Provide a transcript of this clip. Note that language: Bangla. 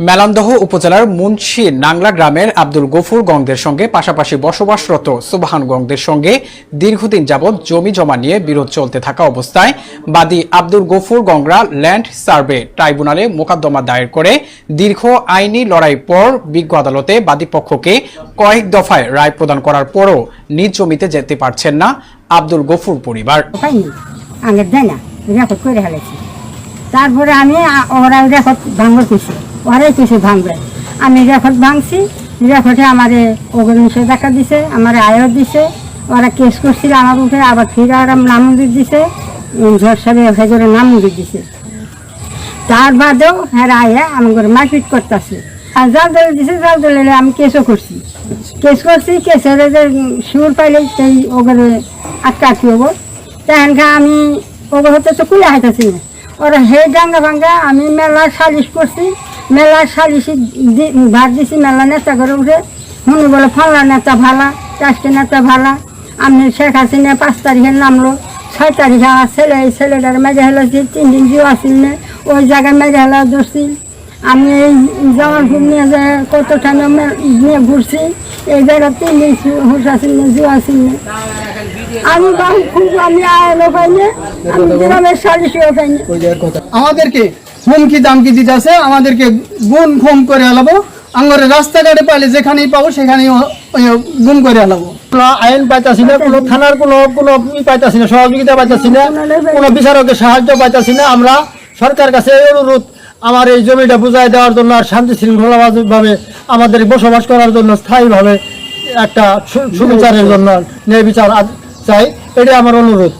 মেলান্দহ উপজেলার মুন্সি নাংলা গ্রামের আব্দুল গফুর গংদের সঙ্গে পাশাপাশি বসবাসরত সুবাহান গংদের সঙ্গে দীর্ঘদিন যাবৎ জমি জমা নিয়ে বিরোধ চলতে থাকা অবস্থায় বাদী আব্দুল গফুর গংরা ল্যান্ড সার্ভে ট্রাইব্যুনালে মোকদ্দমা দায়ের করে দীর্ঘ আইনি লড়াই পর বিজ্ঞ আদালতে বাদী পক্ষকে কয়েক দফায় রায় প্রদান করার পরও নিজ জমিতে যেতে পারছেন না আব্দুল গফুর পরিবার। তারপরে আমি ওরা রেকর্ড ওরাই কিছু ভাঙবে। আমি রেকর্ড ভাঙছি, রেকর্ডে আমার ওগুলো দেখা দিছে, আমার আয়ও দিছে, ওরা কেস করছিল আমার উঠে আবার ফিরে ওরা নাম দিছে ঝরসাবে হেজরে নাম দিছে। তার বাদেও হ্যাঁ আয়া আমার মারপিট করতেছে। আর জাল দলে দিছে, জাল দলে আমি কেসও করছি। কেস করছি, কেসের যে সুর পাইলে সেই ওগুলো আটকা আটকি হব তেহানকা আমি ওগুলো হতে তো কুলে হাইতেছি না। ওরা হে ডাঙ্গা ভাঙ্গা আমি মেলা সালিশ করছি মেলা সালিশি ভাত দিছি, মেলা নেতা করে উঠে মনে বলে ফাল্লা নেতা ভালা চারটে নেতা ভালা আমি শেখ হাসিনা পাঁচ তারিখে নামলো, ছয় তারিখে আমার ছেলে, এই ছেলেটার মেজে হেলা তিন দিন জিও আসিল না, ওই জায়গায় মেজে হেলা ধরছি আমি এই জামার ফুল নিয়ে যে কত টাইমে নিয়ে ঘুরছি, এই জায়গায় তিন দিন হুশ আসিল না, জিও আসিল না। আমি খুব আমি আয়ালো পাইনি আমি গ্রামের সালিশিও পাইনি আমাদেরকে হুমকি দামকি দিতেছে আমাদেরকে গুণ খুম করে আলাবো। আঙ্গরে রাস্তাঘাটে পাইলে যেখানেই পাবো, সেখানেই গুম করে আলাবো। কোনো আইন না, কোনো থানার কোনো কোনো না, সহযোগিতা না, কোনো বিচারকের সাহায্য পাইতাছি না। আমরা সরকার কাছে অনুরোধ, আমার এই জমিটা বুঝাই দেওয়ার জন্য আর শান্তি শৃঙ্খলাভাবে আমাদের বসবাস করার জন্য স্থায়ীভাবে একটা সুবিচারের জন্য ন্যায় বিচার চাই। এটাই আমার অনুরোধ।